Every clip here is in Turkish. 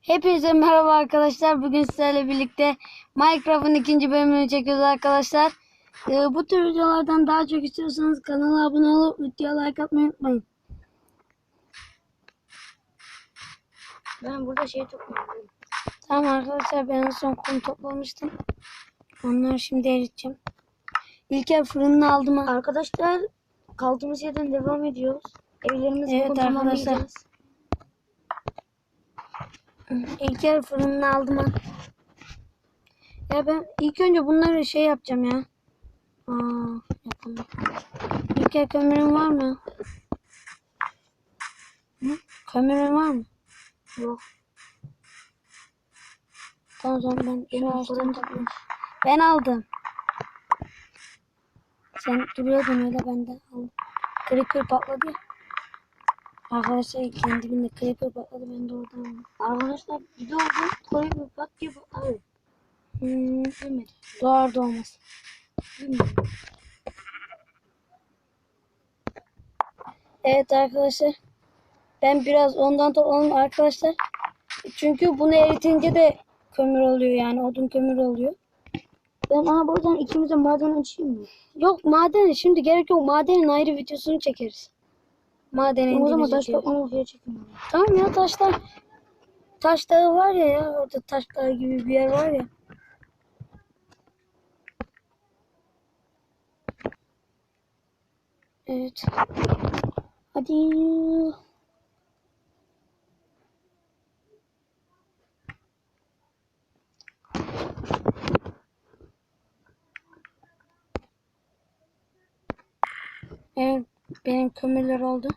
Hepinize merhaba arkadaşlar. Bugün sizlerle birlikte Minecraft'ın ikinci bölümünü çekiyoruz arkadaşlar. Ee, bu tür videolardan daha çok istiyorsanız kanala abone olup videoya like atmayı unutmayın. Ben burada şey topluyorum. Tamam arkadaşlar ben en son kum toplamıştım. Onları şimdi eriteceğim. İlker fırını aldım. Arkadaşlar kaldığımız yerden devam ediyoruz. Evlerimizi evet, arkadaşlar. Arkadaşlar. İlker fırını aldım. ha. Ya ben ilk önce bunları şey yapacağım ya. Aa, yapalım. İlker kömürün var mı? Hı? Kömürün var mı? Yok. Tamam o zaman ben şu Benim ağaçtan fırın toplayayım. Ben aldım. Sen duruyordun öyle ben de aldım. Creeper patladı ya. Arkadaşlar kendiminde creeper patladı ben de oradan. Arkadaşlar bir de. Koyu bir pat diye patladı. Hmm, Bilmedim. doğar doğmaz. Bilmedim. Evet arkadaşlar. Ben biraz ondan topladım arkadaşlar. Çünkü bunu eritince de kömür oluyor yani odun kömür oluyor. Ben ana buradan ikimize maden açayım mı? Yok maden şimdi gerek yok. Madenin ayrı videosunu çekeriz. Madene o zaman taş toplama ben. Tamam ya taşlar. Taş dağı var ya ya orada taş dağı gibi bir yer var ya. Evet. Hadi. Evet, benim kömürler oldu.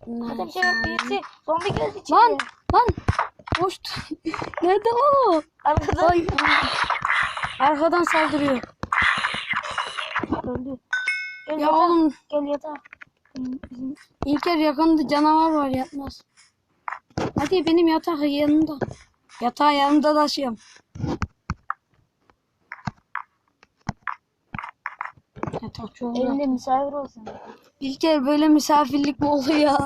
Hadi bir şey yok. Birisi zombi geldi içeri. Lan lan boş. Nerede o? Arkadaşlar. Ay, arkadan saldırıyor. Öldü. Gel Ya yatağa. oğlum Gel yatağa. İlker yakında canavar var yatmaz. Hadi benim yatak yanımda. Yatağı yanımda taşıyorum. Yatak çok. Evinde misafir olsun. İlker böyle misafirlik mi oluyor ya?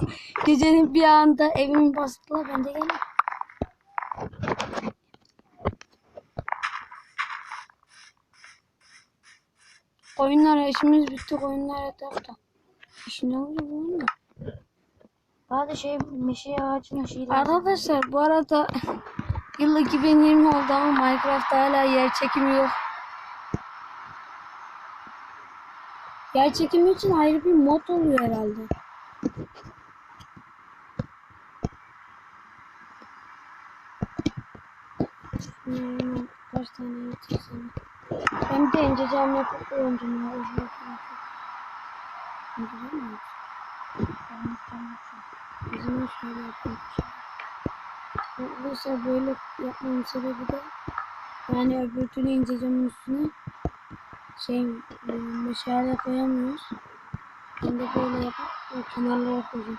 Gecenin bir anda evimi bastılar ben de geldim. Oyunlar işimiz bitti oyunlar etrafta. İşin ne oluyor bu oyunda? Hadi şey meşe ağacının şeyi. Arkadaşlar bu arada yıl 2020 oldu ama Minecraft hala yer çekimi yok. Yer çekimi için ayrı bir mod oluyor herhalde. Hmm, kaç tane yetirsem. Bir de ince cam yapıp oyuncum ya. uzun cam mı? O zaman böyle yapmamın sebebi de yani öbür türlü ince camın üstüne şey e, meşale koyamıyoruz. Ben de böyle yapıp o kenarlara koyacağım.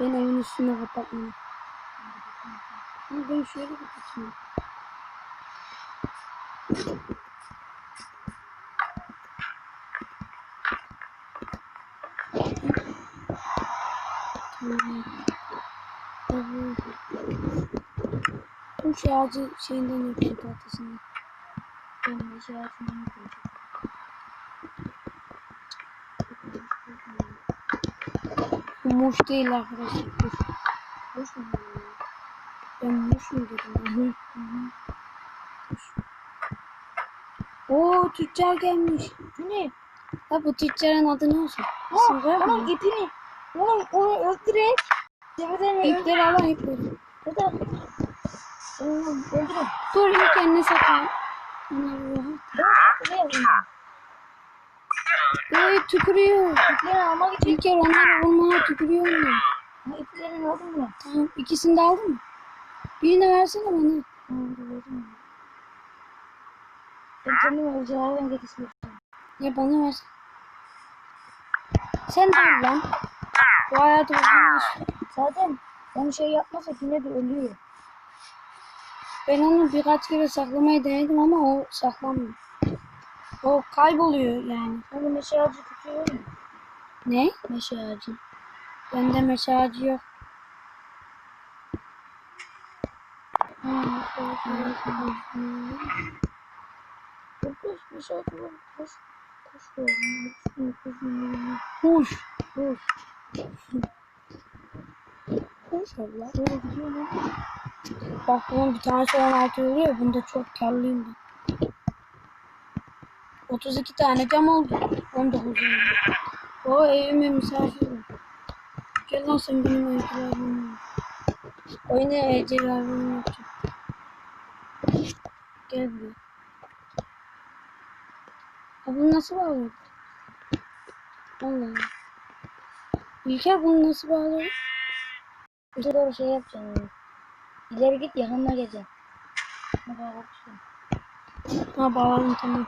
Ben evin üstüne kapatmam. Ben şöyle kapatayım. Tamam. Evet. Bu şu ağacı şeyinden yapayım tahtasından. Ben meşe ağacından yapıyorum. Bu muş değil arkadaşlar. Boş mu? Ben muş mu dedim? Hı hı. Oo tüccar gelmiş. Bu ne? Ha bu tüccarın adı ne olsun? Ha, onun ipini. Oğlum onu öldürek. Demeden İpleri al lan ipleri. Ya da Oğlum öldürek. Dur ilk kendine sakın. Ana rahat. Ben ne yapayım? Ee tükürüyor. İplerini almak için. İlker onları vurmaya tükürüyor mu? İplerini aldın mı? Tamam ikisini de aldın mı? Birini versene bana. Ben kendime özellikle getirmiştim. Ya bana ver. Sen al lan. Bu hayatı uzun Zaten onu şey yapmazsak yine de ölüyor. Ben onu birkaç kere saklamayı denedim ama o saklanmıyor. O kayboluyor yani. Hani meşe ağacı tutuyor mu? Ne? Meşe ağacı. Bende meşe ağacı yok. Koş koş. Koş. Allah. Şöyle gidiyor lan. Bak bunun bir tanesi 16 oluyor. Bunda çok karlıyım ben. 32 tane cam oldu. 19 oldu. O evime misafir var. Gel lan sen benim evcilerim. Oyuna evcilerim yapacağım. Gel buraya. Ya bunu nasıl bağlıyor? Allah. İlker bunu nasıl bağlıyor? İşte doğru şey yapacaksın. İleri git yakınına korkuyorsun. Ha bağladım tamam.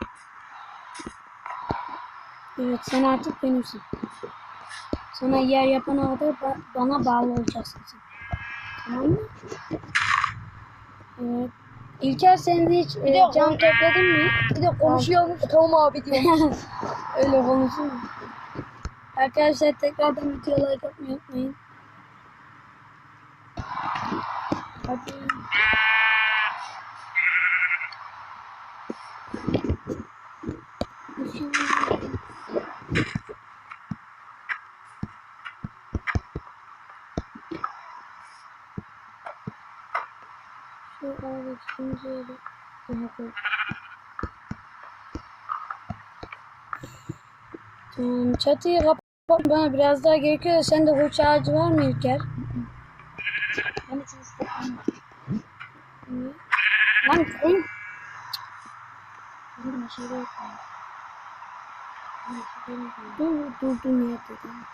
Evet sen artık benimsin. Sana yer yapana kadar ba- bana bağlı olacaksın sen. Tamam mı? Evet. İlker sen de hiç e, de cam o- topladın mı? Bir de konuşuyormuş. Tamam abi diyor. Öyle konuşur mu? Arkadaşlar tekrardan videoya like atmayı unutmayın. Hadi. Şu ikinci yeri daha koy. Tamam, çatıyı kapat. Bana biraz daha gerekiyor da sende hurç ağacı var mı İlker? Ben hiç uçtum. Ne? Lan koyun. Bizim meşeyle yok. Dur dur dur niye dedim. Ya.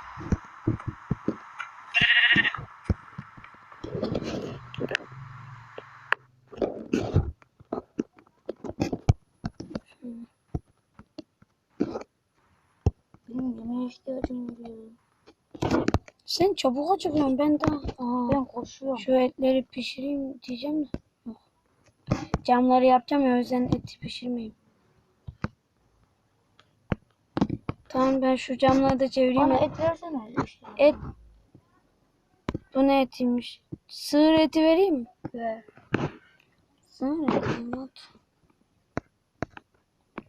Sen çabuk acıkıyorsun ben daha. Aa, Ben koşuyorum. şu etleri pişireyim diyeceğim de. Yok. Camları yapacağım ya o yüzden eti pişirmeyeyim. Tamam ben şu camları da çevireyim. Bana Et, versene. İşte. et. Bu ne etiymiş? Sığır eti vereyim mi? Ver. Sığır eti. Not.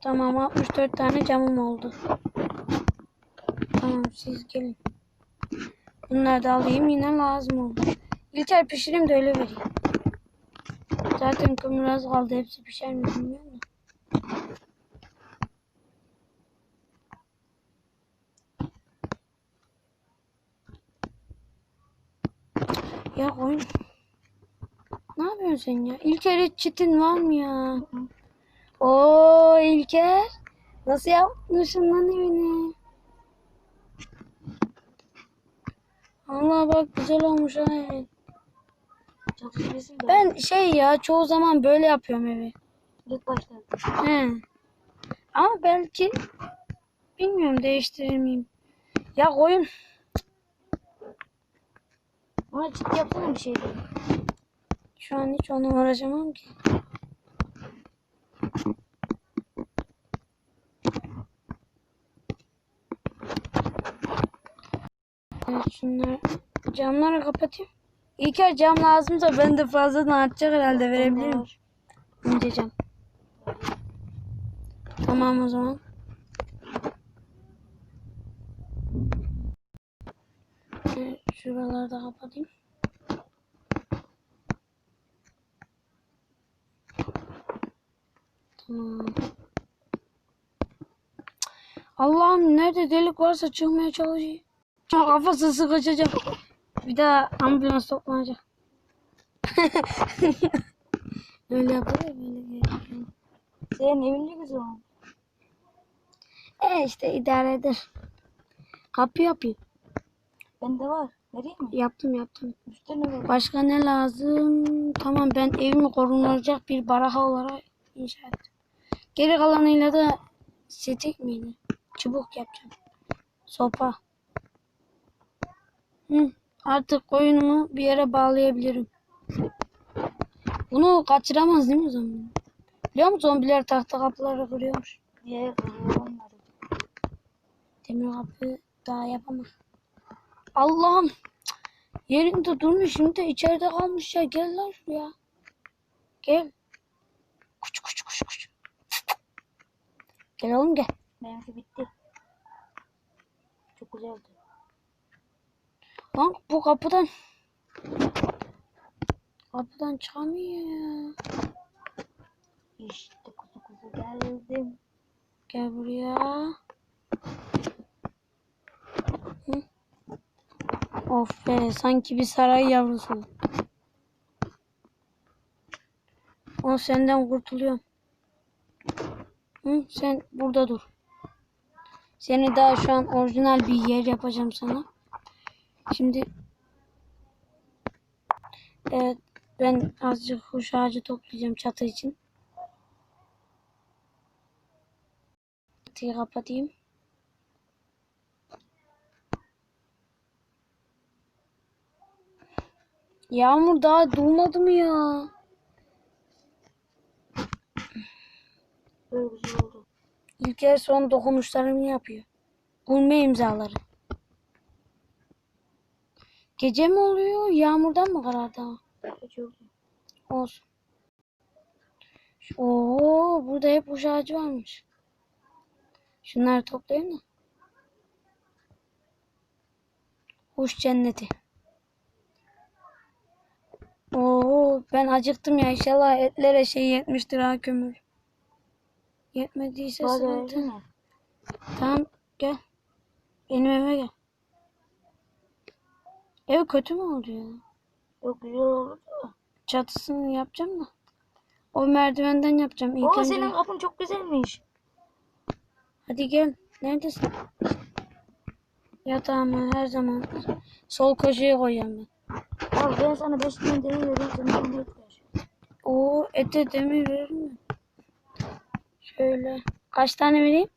Tamam 64 tane camım oldu. Tamam siz gelin. Bunları da alayım yine lazım olur. İlker pişireyim de öyle vereyim. Zaten kömür az kaldı. Hepsi pişer mi bilmiyorum Ya koyun. Ne yapıyorsun sen ya? İlker hiç çitin var mı ya? Oo İlker. Nasıl yapmışsın lan evini? Allah bak güzel olmuş ha. Ben şey ya çoğu zaman böyle yapıyorum evi. İlk başta. He. Ama belki bilmiyorum değiştirir miyim? Ya koyun. Ona ciddi yapsana bir şey. de. Şu an hiç ona uğraşamam ki. Evet şunları camları kapatayım. İlker cam lazımsa ben de fazladan artacak herhalde verebilirim. İnce cam. Tamam o zaman. Şuraları da kapatayım. Tamam. Allah'ım nerede delik varsa çıkmaya çalışıyor. Ama Kafası sıkışacak. Bir daha ambulans toplanacak. Öyle yapıyor ya, böyle. yapıyor. Senin evin ne güzel olmuş. E işte idare eder. Kapı yapayım. Bende var. Vereyim mi? Yaptım yaptım. Üstüne ver. Başka ne lazım? Tamam ben evimi korunacak bir baraka olarak inşa ettim. Geri kalanıyla da setik miydi? Çubuk yapacağım. Sopa. Hı, artık koyunumu bir yere bağlayabilirim. Bunu kaçıramaz değil mi zombi? Biliyor musun zombiler tahta kapıları kırıyormuş. Diye kırıyor onları. Demir kapı daha yapamam. Allah'ım. Yerinde durmuş şimdi de içeride kalmış ya. Gel lan şuraya. Gel. Kuş kuş kuş kuş. Gel oğlum gel. Benimki bitti. Çok güzeldi. Lan bu kapıdan kapıdan çıkamıyor ya. İşte kuzu kuzu geldim. Gel buraya. Of be sanki bir saray yavrusu. O senden kurtuluyorum. Hı, sen burada dur. Seni daha şu an orijinal bir yer yapacağım sana. Şimdi Evet ben azıcık kuş ağacı toplayacağım çatı için. Çatıyı kapatayım. Yağmur daha durmadı mı ya? Böyle güzel oldu. İlker son dokunuşlarını yapıyor. Gurme imzaları. Gece mi oluyor? Yağmurdan mı karardı? Hiç oldu. Olsun. Oo, burada hep kuş ağacı varmış. Şunları toplayayım da. Kuş cenneti. Oo, ben acıktım ya. İnşallah etlere şey yetmiştir ha kömür. Yetmediyse Bana sıkıntı. Tamam gel. Benim eve gel. Ev kötü mü oldu ya? Yok güzel oldu. Çatısını yapacağım da. O merdivenden yapacağım. İlk Oo önce- senin kapın çok güzelmiş. Hadi gel. Neredesin? Yatağımı her zaman sol köşeye koyuyorum ben. Abi ben sana 5 tane demir veriyorum. Sen bana et ver. Oo ete demir verir mi? Şöyle. Kaç tane vereyim?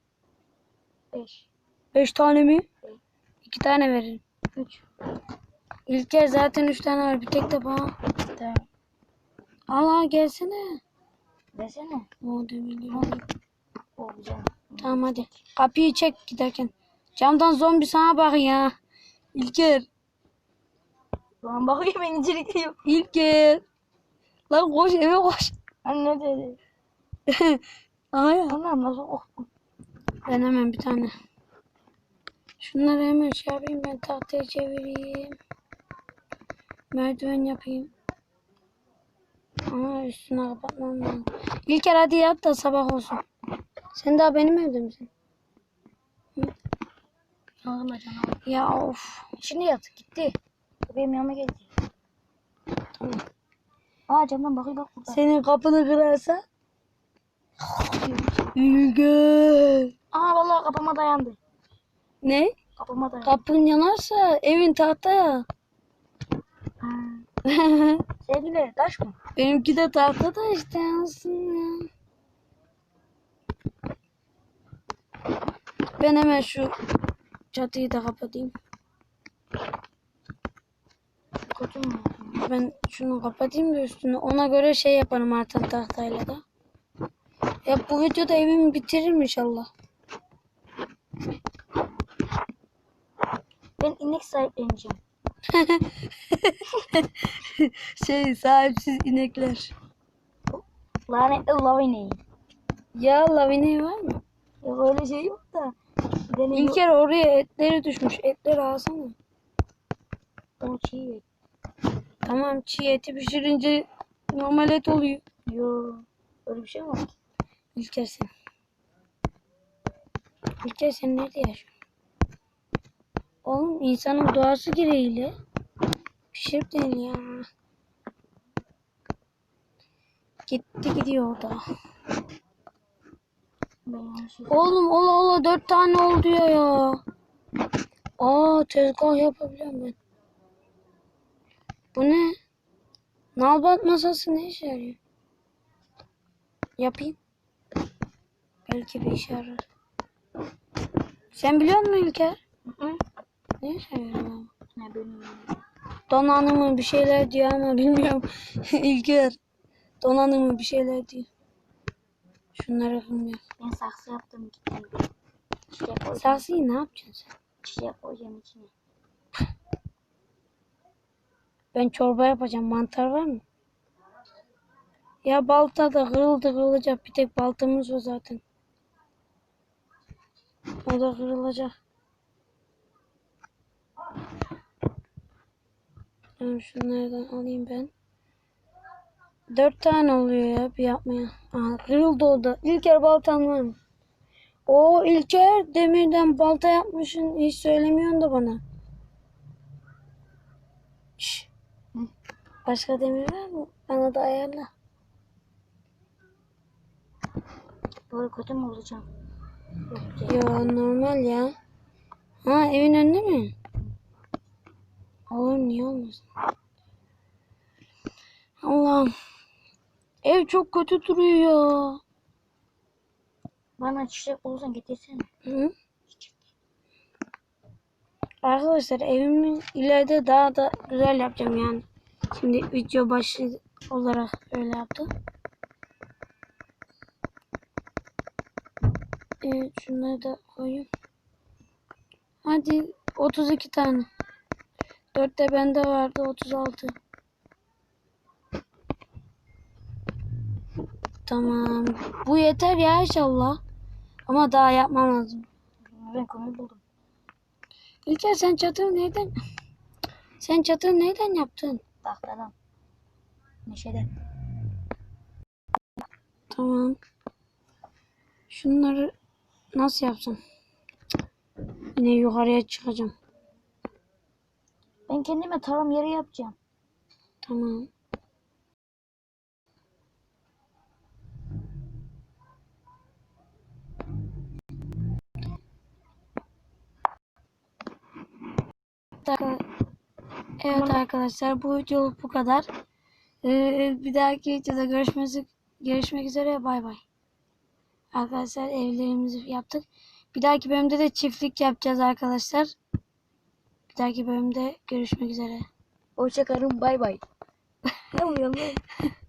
5. Beş tane mi? Evet. İki tane veririm. 3. İlker zaten üç tane var. Bir tek de bana. Tamam. Allah gelsene. Desene. O demirleri alayım. O güzel. Tamam hadi. Kapıyı çek giderken. Camdan zombi sana bak ya. İlker. Lan bakayım ben içeri giriyorum. İlker. Lan koş eve koş. Anne dedi. Ay. Anam nasıl korktum. Ben hemen bir tane. Şunları hemen şey yapayım ben tahtaya çevireyim. Merdiven yapayım. Ama üstüne kapatmam lazım. İlker hadi yat da sabah olsun. Sen daha benim evde misin? Ağlama canım. Ya of. Şimdi yat. Gitti. Benim yanıma geldi. Tamam. Aa camdan bakıyor bak burada. Senin kapını kırarsa. İlker. Aa vallahi kapıma dayandı. Ne? Kapıma dayandı. Kapın yanarsa evin tahta ya. Ha. Sevgili taş mı? Benimki de tahta da işte yansın ya. Ben hemen şu çatıyı da kapatayım. Kötü mü? Ben şunu kapatayım da üstünü. Ona göre şey yaparım artan tahtayla da. Ya bu videoda evimi bitiririm inşallah. Ben inek sahipleneceğim. Şey sahipsiz inekler. Lanetli lav ineği. Ya lavine var mı? Yok öyle şey yok da. İlker oraya etleri düşmüş. Etleri alsana. O çiğ. Tamam çiğ eti pişirince normal et oluyor. Yok. Öyle bir şey mi var? İlker sen. İlker sen nerede yaşıyorsun? Oğlum insanın doğası gereğiyle pişirip değil ya. Gitti gidiyor da. Oğlum ola ola dört tane oldu ya ya. Aa tezgah yapabiliyorum ben. Bu ne? Nalbat masası ne işe yarıyor? Yapayım. Belki bir işe yarar. Sen biliyor musun İlker? Ne abi? Ne benim. Donanımı bir şeyler diyor ama bilmiyorum. İlker. Donanımı bir şeyler diyor. Şunları bilmiyorum. Ben saksı yaptım gittim. Çiçek. Saksıyı ne yapacaksın sen? Çiçek koyacağım içine. Ben çorba yapacağım. Mantar var mı? Ya balta da kırıldı kırılacak. Bir tek baltamız var zaten. O da kırılacak. Yani şunlardan alayım ben. Dört tane oluyor ya bir yapmaya. Aha kırıldı o da. İlker baltan var mı? Oo İlker demirden balta yapmışsın. Hiç söylemiyorsun da bana. Şş. Başka demir var mı? Bana da ayarla. Böyle kötü mü olacağım? Yok ya. Yo normal ya. Ha evin önünde mi? Olur niye olmasın? Allah'ım. Ev çok kötü duruyor. Bana çiçek bulursan getirsene. Hı? Arkadaşlar evimi ileride daha da güzel yapacağım yani. Şimdi video başı olarak öyle yaptım. Evet şunları da koyayım. Hadi 32 tane. 4 de bende vardı 36. Tamam. Bu yeter ya inşallah. Ama daha yapmam lazım. Ben kömür buldum. İlker sen çatını neyden? Sen çatını neyden yaptın? Tahtadan. Neşeden. Tamam. Şunları nasıl yapsam? Yine yukarıya çıkacağım. Ben kendime tarım yeri yapacağım. Tamam. Arka- Evet arkadaşlar bu videoluk bu kadar. Ee, bir dahaki videoda görüşmek, görüşmek üzere bay bay. Arkadaşlar evlerimizi yaptık. Bir dahaki bölümde de çiftlik yapacağız arkadaşlar. Bir dahaki bölümde görüşmek üzere. Hoşçakalın bay bay. ne oluyor lan?